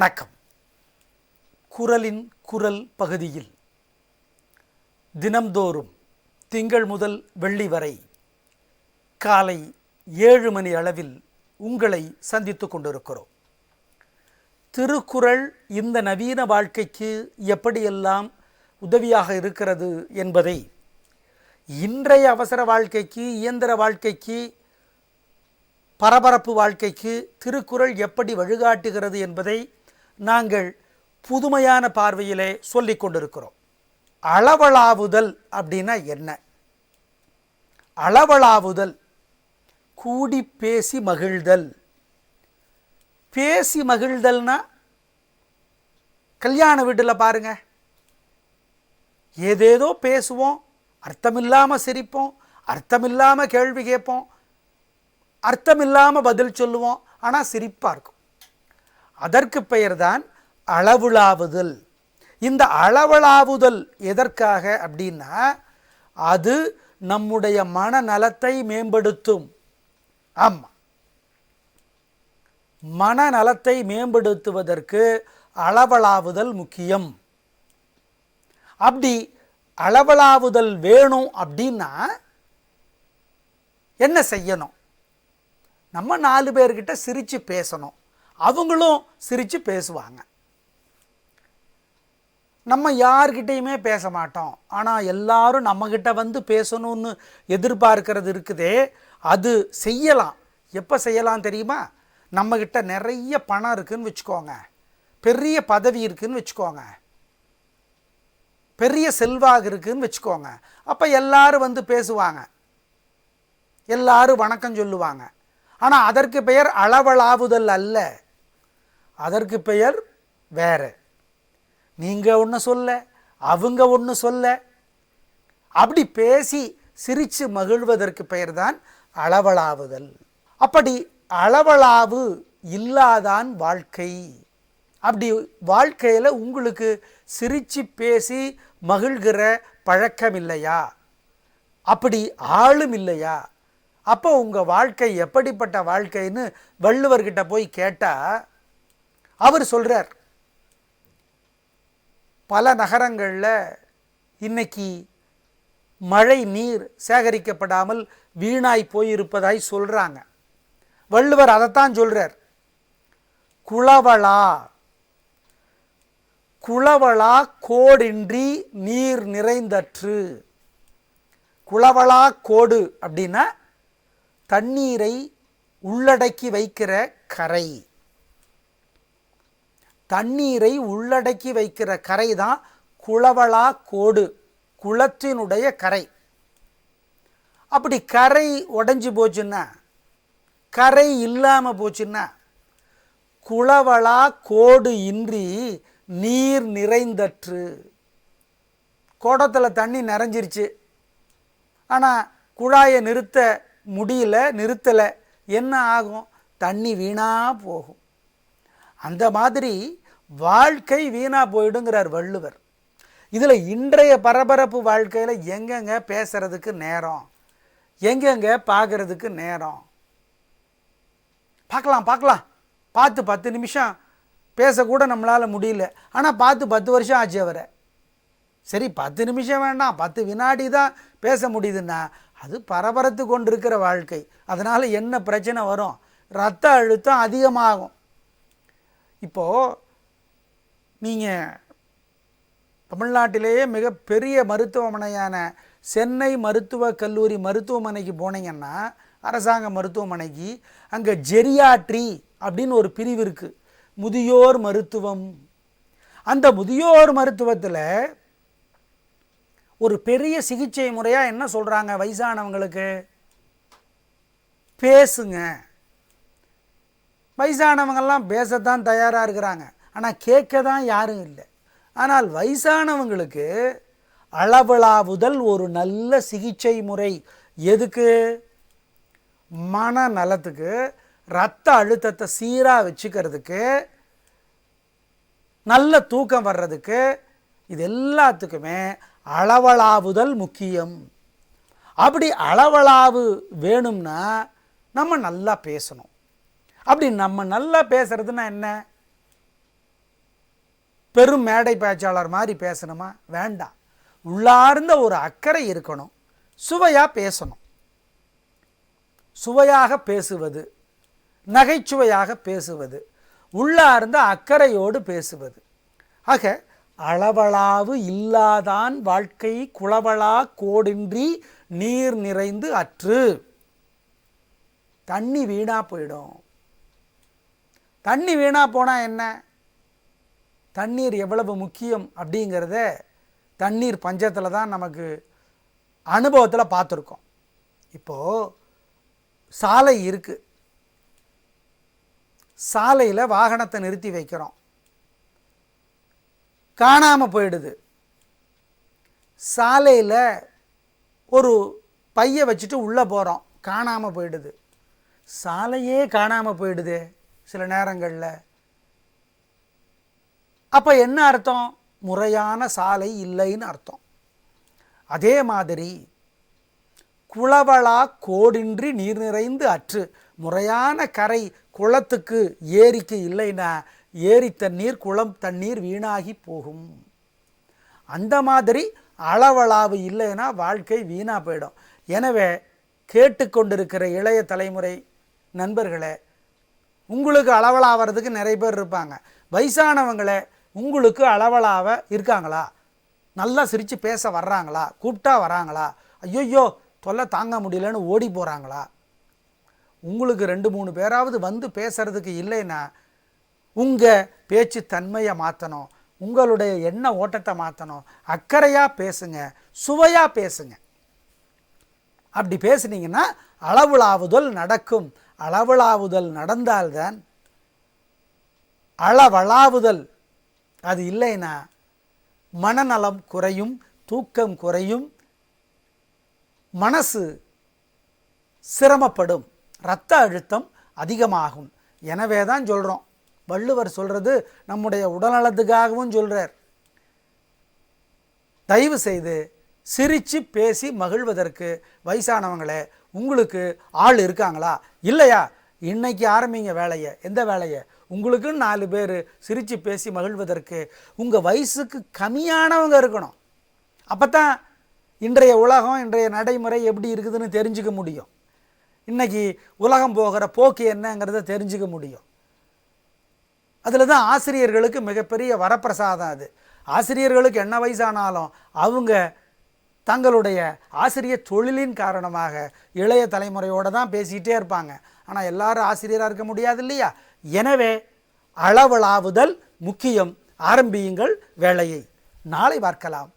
வணக்கம். குரலின் குரல் பகுதியில் தினம்தோறும் திங்கள் முதல் வெள்ளி வரை காலை ஏழு மணி அளவில் உங்களை சந்தித்து கொண்டிருக்கிறோம். திருக்குறள் இந்த நவீன வாழ்க்கைக்கு எப்படியெல்லாம் உதவியாக இருக்கிறது என்பதை இன்றைய அவசர வாழ்க்கைக்கு இயந்திர வாழ்க்கைக்கு பரபரப்பு வாழ்க்கைக்கு திருக்குறள் எப்படி வழிகாட்டுகிறது என்பதை நாங்கள் புதுமையான பார்வையிலே சொல்லி கொண்டிருக்கிறோம். அளவளாவுதல் அப்படின்னா என்ன? அளவளாவுதல் கூடி பேசி மகிழ்தல். பேசி மகிழ்தல்னா கல்யாண வீட்டில் பாருங்க. ஏதேதோ பேசுவோம் அர்த்தமில்லாமல் சிரிப்போம் அர்த்தமில்லாமல் கேள்வி கேட்போம் அர்த்தமில்லாமல் பதில் சொல்லுவோம் ஆனால் சிரிப்பாக இருக்கும். அதற்கு பெயர்தான் அளவுலாவுதல். இந்த அளவளாவுதல் எதற்காக அப்படின்னா அது நம்முடைய மனநலத்தை மேம்படுத்தும். ஆமாம் மனநலத்தை மேம்படுத்துவதற்கு அளவளாவுதல் முக்கியம். அப்படி அளவளாவுதல் வேணும் அப்படின்னா என்ன செய்யணும்? நம்ம நாலு பேர்கிட்ட சிரித்து பேசணும். அவங்களும் சிரித்து பேசுவாங்க. நம்ம யார்கிட்டையுமே பேச மாட்டோம். ஆனால் எல்லாரும் நம்மக்கிட்ட வந்து பேசணும்னு எதிர்பார்க்கிறது இருக்குதே அது செய்யலாம். எப்போ செய்யலாம் தெரியுமா? நம்மக்கிட்ட நிறைய பணம் இருக்குதுன்னு வச்சுக்கோங்க. பெரிய பதவி இருக்குதுன்னு வச்சுக்கோங்க. பெரிய செல்வாக்கு இருக்குதுன்னு வச்சுக்கோங்க. அப்போ எல்லாரும் வந்து பேசுவாங்க. எல்லாரும் வணக்கம் சொல்லுவாங்க. ஆனால் அதற்கு பெயர் அளவளாவுதல் அல்ல. அதற்கு பெயர் வேற. நீங்கள் ஒன்று சொல்ல அவங்க ஒன்று சொல்ல. அப்படி பேசி சிரித்து மகிழ்வதற்கு பெயர் தான் அளவளாவுதல் அப்படி அளவளாவு இல்லாதான் வாழ்க்கை. அப்படி வாழ்க்கையில் உங்களுக்கு சிரித்து பேசி மகிழ்கிற பழக்கம் இல்லையா? அப்படி ஆளும் இல்லையா? அப்போ உங்கள் வாழ்க்கை எப்படிப்பட்ட வாழ்க்கைன்னு வள்ளுவர்கிட்ட போய் கேட்டால் அவர் சொல்கிறார் பல நகரங்களில் இன்னைக்கு மழை நீர் சேகரிக்கப்படாமல் வீணாய் போயிருப்பதாய் சொல்கிறாங்க வள்ளுவர் அதைத்தான் சொல்கிறார் குளவளா குளவளா கோடின்றி நீர் நிறைந்தற்று. குளவளா கோடு அப்படின்னா தண்ணீரை உள்ளடக்கி வைக்கிற கரை. தண்ணீரை உள்ளடக்கி வைக்கிற கரை தான் குளவளா கோடு குளத்தினுடைய கரை. அப்படி கரை உடஞ்சி போச்சுன்னா கரை இல்லாமல் போச்சுன்னா குளவளா கோடு இன்றி நீர் நிறைந்தற்று. குடத்தில் தண்ணி நிறைஞ்சிருச்சு. ஆனால் குழாயை நிறுத்த முடியல நிறுத்தலை. என்ன ஆகும்? தண்ணி வீணாக போகும். அந்த மாதிரி வாழ்க்கை வீணாக போயிடுங்கிறார் வள்ளுவர். இதில் இன்றைய பரபரப்பு வாழ்க்கையில் எங்கெங்க பேசுறதுக்கு நேரம்? எங்கெங்க பார்க்கறதுக்கு நேரம்? பார்க்கலாம் பார்க்கலாம் பார்த்து பத்து நிமிஷம் பேசக்கூட நம்மளால் முடியல. ஆனால் பார்த்து பத்து வருஷம் ஆச்சு அவரை. சரி பத்து நிமிஷம் வேண்டாம். பத்து வினாடி தான் பேச முடியுதுன்னா அது பரபரத்து கொண்டு இருக்கிற வாழ்க்கை. அதனால் என்ன பிரச்சனை வரும்? ரத்த அழுத்தம் அதிகமாகும். இப்போது நீங்கள் தமிழ்நாட்டிலேயே மிகப்பெரிய மருத்துவமனையான சென்னை மருத்துவக் கல்லூரி மருத்துவமனைக்கு போனீங்கன்னா அரசாங்க மருத்துவமனைக்கு அங்கே ஜெரியாட்ரி அப்படின்னு ஒரு பிரிவு இருக்குது முதியோர் மருத்துவம். அந்த முதியோர் மருத்துவத்தில் ஒரு பெரிய சிகிச்சை முறையாக என்ன சொல்கிறாங்க வயசானவங்களுக்கு? பேசுங்க. வயசானவங்கள்லாம் பேசத்தான் தயாராக இருக்கிறாங்க. ஆனால் கேட்க தான் யாரும் இல்லை. ஆனால் வயசானவங்களுக்கு அளவளாவுதல் ஒரு நல்ல சிகிச்சை முறை. எதுக்கு? மன நலத்துக்கு ரத்த அழுத்தத்தை சீராக வச்சுக்கிறதுக்கு நல்ல தூக்கம் வர்றதுக்கு இது எல்லாத்துக்குமே அளவளாவுதல் முக்கியம். அப்படி அளவளாவு வேணும்னா நம்ம நல்லா பேசணும். அப்படி நம்ம நல்லா பேசுறதுன்னா என்ன? பெரும் மேடை பேச்சாளர் மாதிரி பேசணுமா? வேண்டாம். உள்ளார்ந்த ஒரு அக்கறை இருக்கணும். சுவையாக பேசணும். சுவையாக பேசுவது நகைச்சுவையாக பேசுவது உள்ளார்ந்த அக்கறையோடு பேசுவது. ஆக அளவளாவு இல்லாதான் வாழ்க்கை குளவளா கோடின்றி நீர் நிறைந்து அற்று. தண்ணி வீணாக போயிடும். தண்ணி வீணாக போனால் என்ன? தண்ணீர் எவ்வளவு முக்கியம் அப்படிங்கிறத தண்ணீர் பஞ்சத்தில் தான் நமக்கு அனுபவத்தில் பார்த்துருக்கோம். இப்போது சாலை இருக்குது சாலையில் வாகனத்தை நிறுத்தி வைக்கிறோம். காணாமல் போயிடுது. சாலையில் ஒரு பையை வச்சுட்டு உள்ளே போகிறோம் காணாமல் போயிடுது. சாலையே காணாமல் போயிடுது சில நேரங்களில். அப்போ என்ன அர்த்தம்? முறையான சாலை இல்லைன்னு அர்த்தம். அதே மாதிரி குளவளா கோடின்றி நீர் நிறைந்து அற்று முறையான கரை குளத்துக்கு ஏரிக்கு இல்லைன்னா ஏரி தண்ணீர் குளம் தண்ணீர் வீணாகி போகும். அந்த மாதிரி அளவளாவு இல்லைன்னா வாழ்க்கை வீணாக போயிடும். எனவே கேட்டுக்கொண்டிருக்கிற இளைய தலைமுறை நண்பர்களே உங்களுக்கு அளவலாகிறதுக்கு நிறைய பேர் இருப்பாங்க. வயசானவங்களே உங்களுக்கு அளவலாக இருக்காங்களா? நல்லா சிரித்து பேச வர்றாங்களா? கூப்பிட்டா வராங்களா? ஐயோ தொல்லை தாங்க முடியலன்னு ஓடி போகிறாங்களா உங்களுக்கு ரெண்டு மூணு பேராவது வந்து பேசுகிறதுக்கு இல்லைன்னா உங்கள் பேச்சு தன்மையை மாற்றணும் உங்களுடைய எண்ண ஓட்டத்தை மாற்றணும் அக்கறையாக பேசுங்க. சுவையாக பேசுங்க. அப்படி பேசுனீங்கன்னா அளவுலாவுதல் நடக்கும். அளவுலாவுதல் நடந்தால்தான் அளவளாவுதல் அது இல்லைன்னா மனநலம் குறையும் தூக்கம் குறையும் மனசு சிரமப்படும் இரத்த அழுத்தம் அதிகமாகும். எனவே தான் சொல்கிறோம் வள்ளுவர் சொல்கிறது நம்முடைய உடல்நலத்துக்காகவும் சொல்கிறார் தயவு செய்து சிரித்து பேசி மகிழ்வதற்கு வயசானவங்களே உங்களுக்கு ஆள் இருக்காங்களா? இல்லையா? இன்னைக்கு ஆரம்பிங்க வேலையை. எந்த வேலையை? உங்களுக்குன்னு நாலு பேர் சிரித்து பேசி மகிழ்வதற்கு உங்கள் வயசுக்கு கம்மியானவங்க இருக்கணும். அப்போ தான் இன்றைய உலகம் இன்றைய நடைமுறை எப்படி இருக்குதுன்னு தெரிஞ்சுக்க முடியும். இன்றைக்கி உலகம் போகிற போக்கு என்னங்கிறத தெரிஞ்சுக்க முடியும். அதில் தான் ஆசிரியர்களுக்கு மிகப்பெரிய வரப்பிரசாதம் அது. ஆசிரியர்களுக்கு என்ன வயசானாலும் அவங்க தங்களுடைய ஆசிரியர் தொழிலின் காரணமாக இளைய தலைமுறையோடு தான் பேசிக்கிட்டே இருப்பாங்க. ஆனால் எல்லாரும் ஆசிரியராக இருக்க முடியாது இல்லையா? எனவே அளவளாவுதல் முக்கியம். ஆரம்பியுங்கள் வேலையை. நாளை பார்க்கலாம்.